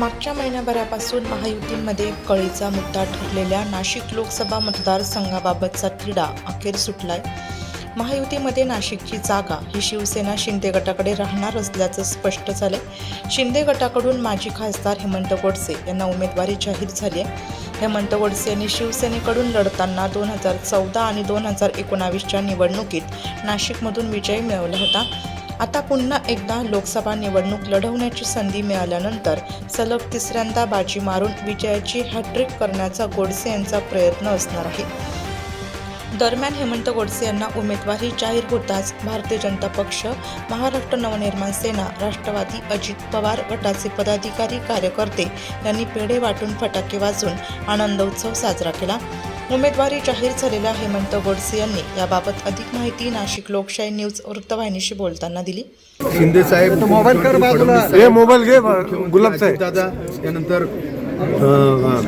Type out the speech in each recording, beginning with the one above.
मागच्या महिन्याभरापासून महायुतीमध्ये कळीचा मुद्दा ठरलेल्या नाशिक लोकसभा मतदारसंघाबाबतचा तिढा अखेर सुटलाय. महायुतीमध्ये नाशिकची जागा ही शिवसेना शिंदे गटाकडे राहणार असल्याचं स्पष्ट झालंय. शिंदे गटाकडून माजी खासदार हेमंत गोडसे यांना उमेदवारी जाहीर झाली आहे हेमंत गोडसे यांनी शिवसेनेकडून लढताना दोन हजार चौदा आणि दोन हजार एकोणावीसच्या निवडणुकीत नाशिकमधून विजय मिळवला होता. आता पुन्हा एकदा लोकसभा निवडणूक लढवण्याची संधी मिळाल्यानंतर सलग तिसऱ्यांदा बाजी मारून विजयाची हॅट्रिक करण्याचा गोडसे यांचा प्रयत्न असणार आहे. दरम्यान हेमंत गोडसे यांना उमेदवारी जाहीर होताच भारतीय जनता पक्ष महाराष्ट्र नवनिर्माण सेना राष्ट्रवादी अजित पवार गटाचे पदाधिकारी कार्यकर्ते यांनी पेढे वाटून फटाके वाजून आनंदोत्सव साजरा केला. उमेदवारी जाहीर झालेल्या हेमंत गोडसे यांनी याबाबत अधिक माहिती नाशिक लोकशाही न्यूज वृत्तवाहिनीशी बोलताना दिली शिंदे साहेब मोबाईल कर बाजूला. फडणवीस हे मोबाईल घे, गुलाब साहेब. दादा त्यानंतर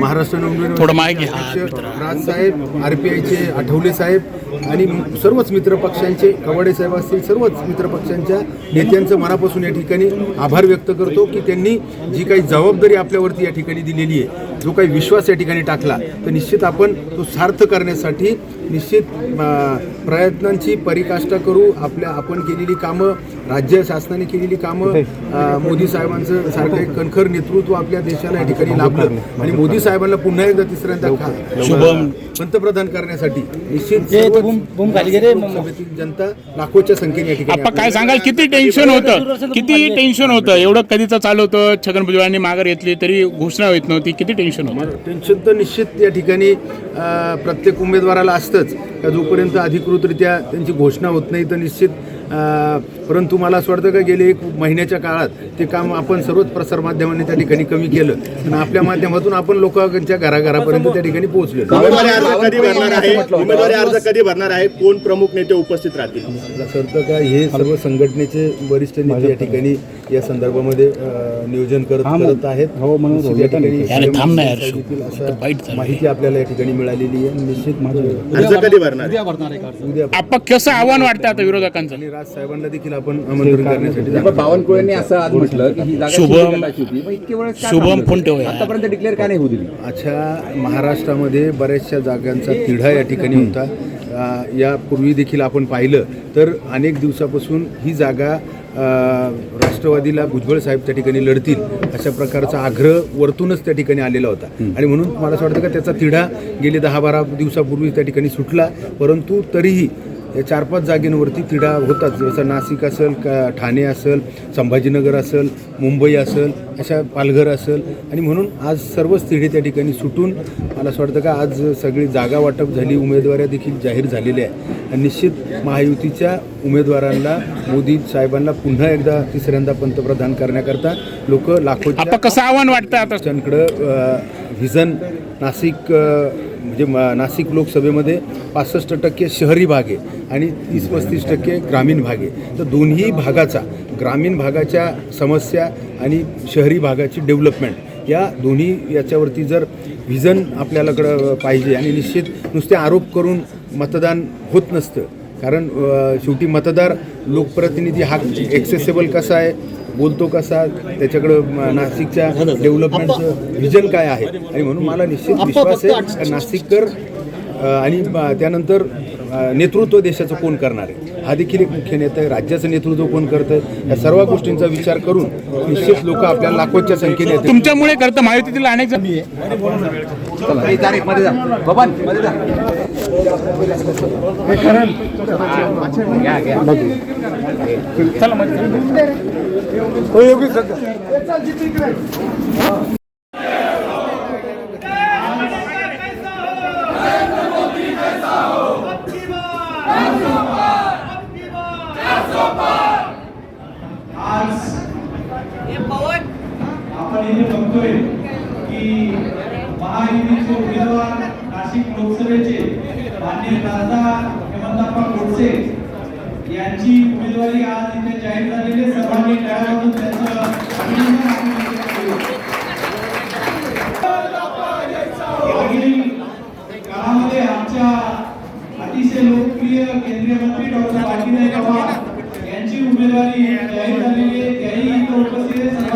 महाराष्ट्र नवनिर्माण थोडं मागे घ्या. अध्यक्ष राज साहेब आरपीआयचे आठवले साहेब आणि सर्वच मित्र पक्षांचे कवाडे साहेब असतील सर्वच मित्र पक्षांच्या नेत्यांचं मनापासून या ठिकाणी आभार व्यक्त करतो की त्यांनी जी काही जबाबदारी आपल्यावरती या ठिकाणी दिलेली आहे जो काही विश्वास या ठिकाणी टाकला तर निश्चित आपण तो सार्थ करण्यासाठी निश्चित प्रयत्नांची परिकाष्ठा करू. आपल्या आपण केलेली कामं राज्य शासनाने केलेली कामं मोदी साहेबांचं सारखं एक कणखर नेतृत्व आपल्या देशाला या ठिकाणी लाभलं. आणि मोदी साहेबांना पुन्हा एकदा तिसऱ्यांदा खा- शुभम. पंतप्रधान करण्यासाठी निश्चित जनता लाखोच्या संख्येने या ठिकाणी आपण काय सांगाल? किती टेन्शन होतं? किती टेन्शन होतं? एवढं कधीचं चालू होतं? छगन भुजबळांनी माघार घेतली तरी घोषणा होत नव्हती. किती टेन्शन होतं. मला टेन्शन तर निश्चित या ठिकाणी प्रत्येक उमेदवाराला असतंच. का जोपर्यंत अधिकृतरित्या त्यांची घोषणा होत नाही तर निश्चित परंतु मला असं वाटतं का गेले एक महिन्याच्या काळात ते काम आपण सर्वच प्रसारमाध्यमांनी त्या ठिकाणी कमी केलं. आणि आपल्या माध्यमातून आपण लोकांच्या घराघरापर्यंत त्या ठिकाणी पोहोचलो उमेदवारी अर्ज कधी भरणार आहे? उमेदवारी अर्ज कधी भरणार आहे? कोण प्रमुख नेते उपस्थित राहतील? का हे सर्व संघटनेचे वरिष्ठ नेते या ठिकाणी या संदर्भामध्ये नियोजन करत करत आहेत. हो, म्हणून. माहिती आपल्याला या ठिकाणी मिळालेली आहे. निश्चित कसं आव्हान वाटतं आता विरोधकांचं? आणि राज साहेबांना देखील आपण आमंत्रण करण्यासाठी. बावनकुळेंनी असं आज म्हटलं की ही जागा शुभम- शुभम. आतापर्यंत डिक्लेअर का नाही होऊ दिली? अच्छा महाराष्ट्रामध्ये बऱ्याचशा जागांचा तिढा या ठिकाणी होता. यापूर्वी देखील आपण पाहिलं. तर अनेक दिवसापासून ही जागा राष्ट्रवादीला भुजबळ साहेब त्या ठिकाणी लढतील अशा प्रकारचा आग्रह वरतूनच त्या ठिकाणी आलेला होता. आणि म्हणून मला असं वाटतं का त्याचा तिढा गेले दहा बारा दिवसापूर्वी त्या ठिकाणी सुटला परंतु तरीही या चार पाच जागेंवरती तिढा होताच जसं नाशिक असेल का ठाणे असेल संभाजीनगर असेल मुंबई असेल अशा पालघर असेल. आणि म्हणून आज सर्वच तिढे त्या ठिकाणी सुटून मला असं वाटतं का आज सगळी जागा वाटप झाली उमेदवाऱ्या देखील जाहीर झालेल्या आहे आणि निश्चित महायुतीच्या उमेदवारांना मोदी साहेबांना पुन्हा एकदा तिसऱ्यांदा पंतप्रधान करण्याकरता लोक आपण कसं आव्हान वाटतं आता? व्हिजन नाशिक म्हणजे म- नाशिक लोकसभेमध्ये पासष्ट टक्के शहरी भाग आहे आणि तीस पस्तीस टक्के ग्रामीण भाग आहे. तर दोन्ही भागाचा ग्रामीण भागाच्या समस्या आणि शहरी भागाची डेव्हलपमेंट या दोन्ही याच्यावरती जर व्हिजन आपल्यालाकडं पाहिजे आणि निश्चित नुसते आरोप करून मतदान होत नसतं कारण शेवटी मतदार लोकप्रतिनिधी हा एक्सेसेबल कसा आहे बोलतो कसा त्याच्याकडं नाशिकच्या डेव्हलपमेंटचं व्हिजन काय आहे? आणि म्हणून मला निश्चित विश्वास आहे नाशिककर आणि त्यानंतर नेतृत्व देशाचं कोण करणार आहे? हा देखील एक मुख्य नेता आहे. राज्याचं नेतृत्व कोण करतं? या सर्व गोष्टींचा विचार करून निश्चित लोक आपल्याला लाखोच्या संख्येने येतील. तुमच्यामुळे करतं. महायुतीतील अनेक जण चला. आज आपण इथे बघतोय की महायुतीचे उमेदवार नाशिक लोकसभेचे माननीय खासदार हेमंतप्पा गोडसे यांची उमेदवारी आज इथे जाहीर झालेली